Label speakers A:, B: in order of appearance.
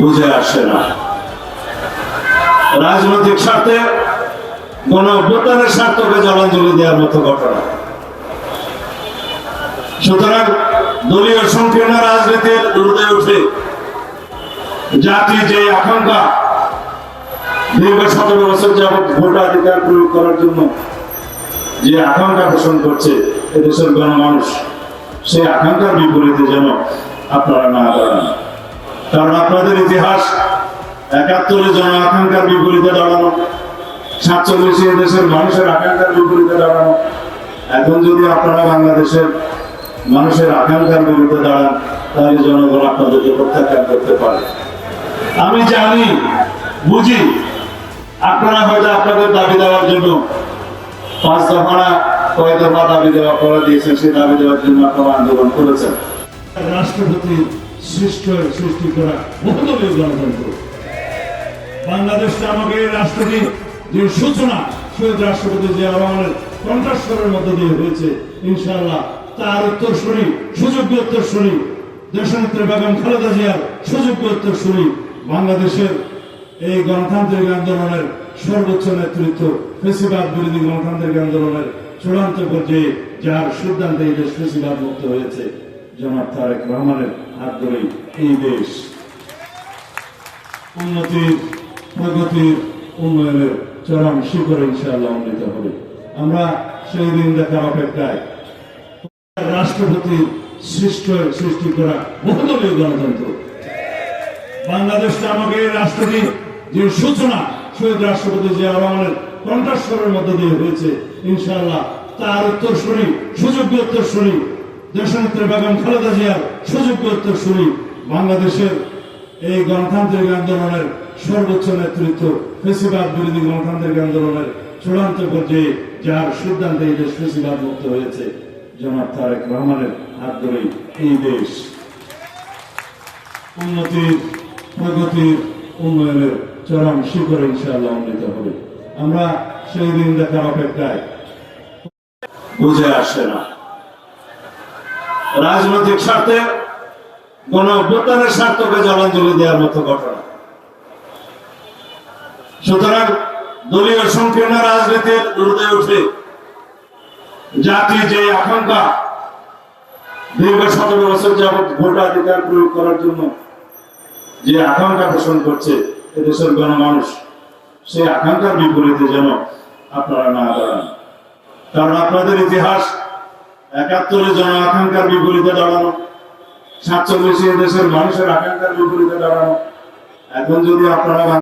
A: বুঝে আসে না। রাজনৈতিক স্বার্থে গণ অভ্যুত্থানের স্বার্থকে জলাঞ্জলি দেওয়ার মতো ঘটনা। সুতরাং দলীয় সংকীর্ণ রাজনীতির ঊর্ধ্বে উঠে জাতি যে আকাঙ্ক্ষা, দীর্ঘ সতেরো বছর যাবৎ ভোটাধিকার প্রয়োগ করার জন্য যে আকাঙ্ক্ষা পোষণ করছে এদেশের গণমানুষ, সেই আকাঙ্ক্ষার বিপরীতে যেন আপনারা না দাঁড়ান। কারণ আপনাদের ইতিহাস, একাত্তরে জন আকাঙ্ক্ষার বিপরীতে দাঁড়ানো, সাতচল্লিশে দেশের মানুষের আকাঙ্ক্ষার বিপরীতে দাঁড়ানো, এখন যদি আপনারা বাংলাদেশের মানুষের আকাঙ্ক্ষার বিরুদ্ধে দাঁড়ান, তাহলে জনগণ আপনাদেরকে প্রত্যাখ্যান করতে পারে। আমি জানি, বুঝি, আপনারা হয়তো আপনাদের দাবি দেওয়ার জন্য পাঁচ দফানা, কয় দফা দাবি দেওয়া করে দিয়েছেন সেই দাবি দেওয়ার জন্য আপনারা আন্দোলন করেছেন। রাষ্ট্রপতি সৃষ্ট করা। গণতন্ত্র। রাষ্ট্রটি যে সূচনা, শহীদ রাষ্ট্রপতি দিয়ে হয়েছে, ইনশাআল্লাহ। তার সুযোগ্য দেশনেত্রী বেগম খালেদা জিয়ার সুযোগ্য বাংলাদেশের এই গণতান্ত্রিক আন্দোলনের সর্বোচ্চ নেতৃত্ব, ফেসিবাদ বিরোধী গণতান্ত্রিক আন্দোলনের চূড়ান্ত পর্যায়ে যার সিদ্ধান্তে এই দেশ ফেসিবাদ মুক্ত হয়েছে। জনাব তারেক রহমানের হাত ধরেই এই দেশ উন্নতির, প্রগতির উন্নয়নের চরম শিখরে ইনশাআল্লাহ উন্নীত হবে। আমরা সেই দিন দেখার অপেক্ষায় রাষ্ট্রপতি সৃষ্ট, সৃষ্টি করা বহুদলীয় গণতন্ত্র। বাংলাদেশ নামক এই রাষ্ট্রটি যে সূচনা, শহীদ রাষ্ট্রপতি জিয়া রহমানের কণ্ঠস্বরের মধ্য দিয়ে হয়েছে, ইনশাআল্লাহ তার উত্তরসূরি, সুযোগ্য উত্তরসূরি দেশনেত্রী বেগম খালেদা জিয়ার সুযোগ্য উত্তরসূরি বাংলাদেশের এই গণতান্ত্রিক আন্দোলনের সর্বোচ্চ নেতৃত্ব, ফেসিবাদ বিরোধী গণতান্ত্রিক আন্দোলনের চূড়ান্ত পর্যায়ে যার সিদ্ধান্তে এই দেশ ফেসিবাদ মুক্ত হয়েছে, জনাব তারেক রহমানের হাত ধরেই এই দেশ। উন্নতির, প্রগতির উন্নয়নের চরম শিখরে ইনশাআল্লাহ উন্নীত হবে। আমরা সেই দিন দেখার অপেক্ষায়। বুঝে আসে না। রাজনৈতিক স্বার্থে গণ অভ্যুত্থানের স্বার্থকে জলাঞ্জলি দেওয়ার মতো ঘটনা। সুতরাং দলীয় সংকীর্ণ রাজনীতির ঊর্ধ্বে উঠে জাতি যে আকাঙ্ক্ষা, দীর্ঘ সতেরো বছর যাবৎ ভোটাধিকার প্রয়োগ করার জন্য যে আকাঙ্ক্ষা পোষণ করছে এদেশের গণমানুষ, সেই আকাঙ্ক্ষার বিপরীতে যেন আপনারা না কারণ আপনাদের ইতিহাস একাত্তরে জন আকাঙ্ক্ষার বিপরীতে দাঁড়ানো সাতচল্লিশে দেশের মানুষের আকাঙ্ক্ষার বিপরীতে দাঁড়ানো। এখন যদি আপনারা